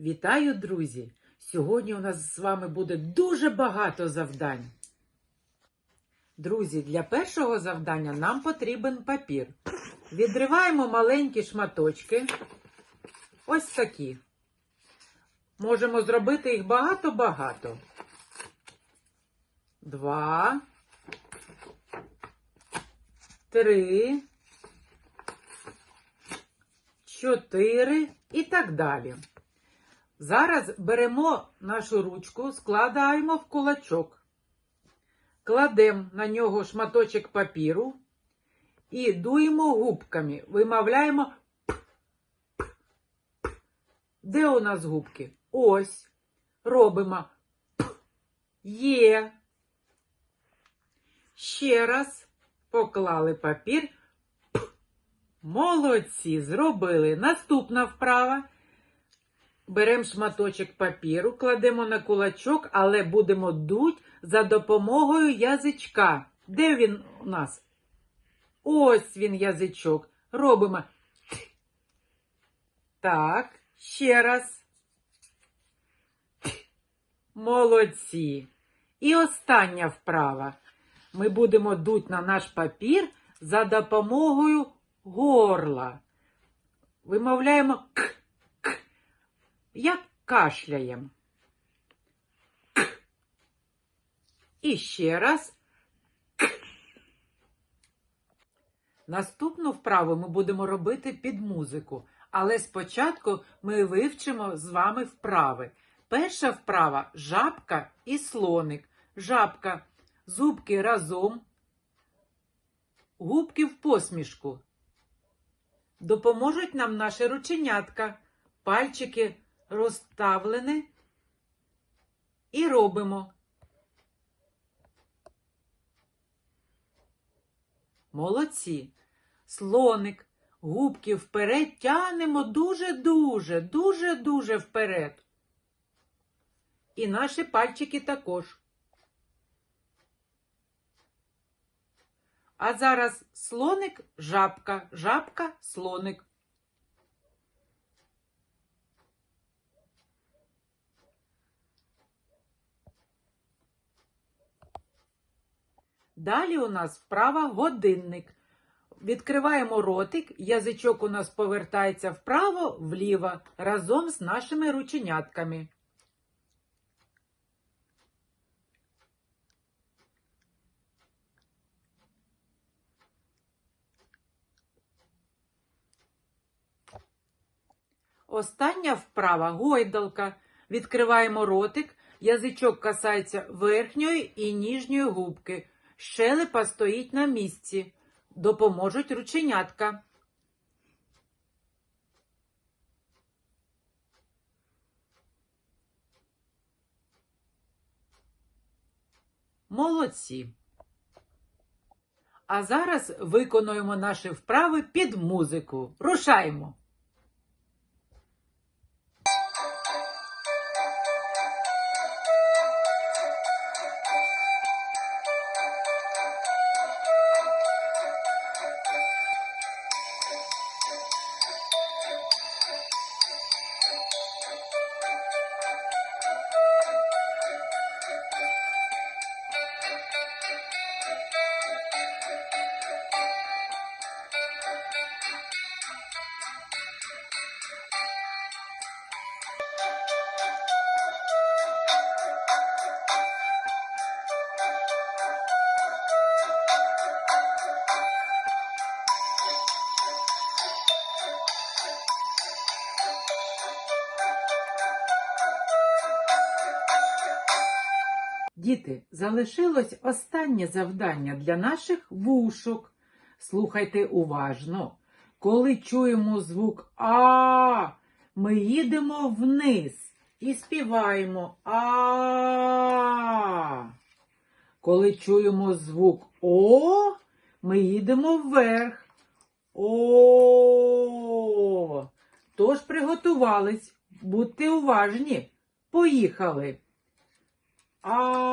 Вітаю, друзі! Сьогодні у нас з вами буде дуже багато завдань. Друзі, для першого завдання нам потрібен папір. Відриваємо маленькі шматочки. Ось такі. Можемо зробити їх багато-багато. Два. Три. Чотири і так далі. Зараз беремо нашу ручку, складаємо в кулачок, кладемо на нього шматочок папіру і дуємо губками, вимовляємо. Де у нас губки? Ось. Робимо. Є. Ще раз поклали папір. Молодці, зробили. Наступна вправа. Беремо шматочок папіру, кладемо на кулачок, але будемо дуть за допомогою язичка. Де він у нас? Ось він язичок. Робимо. Так, ще раз. Молодці. І остання вправа. Ми будемо дуть на наш папір за допомогою горла. Вимовляємо к. Як кашляємо. І ще раз. Наступну вправу ми будемо робити під музику, але спочатку ми вивчимо з вами вправи. Перша вправа жабка і слоник. Жабка, зубки разом, губки в посмішку. Допоможуть нам наші рученятка, пальчики розставлені і робимо. Молодці. Слоник. Губки вперед тянемо дуже-дуже, дуже-дуже вперед. І наші пальчики також. А зараз слоник, жабка, жабка, слоник. Далі у нас вправа годинник. Відкриваємо ротик, язичок у нас повертається вправо, вліво разом з нашими рученятками. Остання вправа гойдалка. Відкриваємо ротик, язичок касається верхньої і нижньої губки. Щелепа стоїть на місці. Допоможуть рученятка. Молодці. А зараз виконуємо наші вправи під музику. Рушаємо! Діти, залишилось останнє завдання для наших вушок. Слухайте уважно. Коли чуємо звук А, ми їдемо вниз і співаємо А. Коли чуємо звук О, ми їдемо вверх. О. Тож приготувались. Будьте уважні. Поїхали. А.